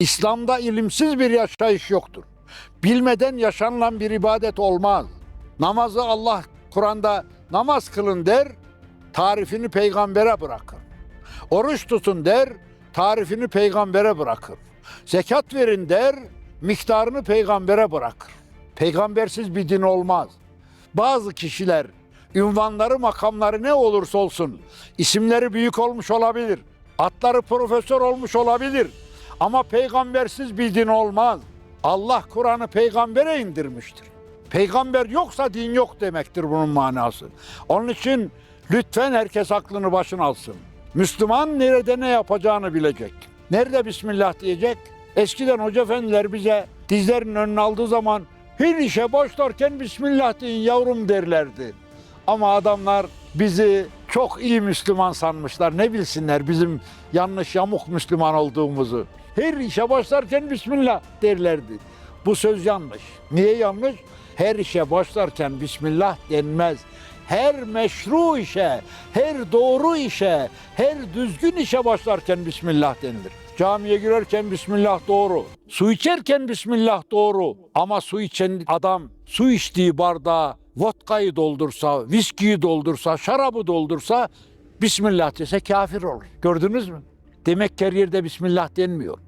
İslam'da ilimsiz bir yaşayış yoktur. Bilmeden yaşanılan bir ibadet olmaz. Namazı Allah Kur'an'da namaz kılın der, tarifini peygambere bırakır. Oruç tutun der, tarifini peygambere bırakır. Zekat verin der, miktarını peygambere bırakır. Peygambersiz bir din olmaz. Bazı kişiler ünvanları, makamları ne olursa olsun isimleri büyük olmuş olabilir. Atları profesör olmuş olabilir. Ama peygambersiz bir din olmaz. Allah Kur'an'ı peygambere indirmiştir. Peygamber yoksa din yok demektir bunun manası. Onun için lütfen herkes aklını başına alsın. Müslüman nerede ne yapacağını bilecek. Nerede Bismillah diyecek? Eskiden hoca efendiler bize dizlerinin önüne aldığı zaman her işe başlarken Bismillah deyin yavrum derlerdi. Ama adamlar bizi çok iyi Müslüman sanmışlar. Ne bilsinler bizim yanlış yamuk Müslüman olduğumuzu. Her işe başlarken Bismillah derlerdi. Bu söz yanlış. Niye yanlış? Her işe başlarken Bismillah denmez. Her meşru işe, her doğru işe, her düzgün işe başlarken Bismillah denilir. Camiye girerken Bismillah doğru. Su içerken Bismillah doğru. Ama su içen adam su içtiği bardağa vodkayı doldursa, viskiyi doldursa, şarabı doldursa Bismillah dese kafir olur. Gördünüz mü? Demek her yerde Bismillah denmiyor.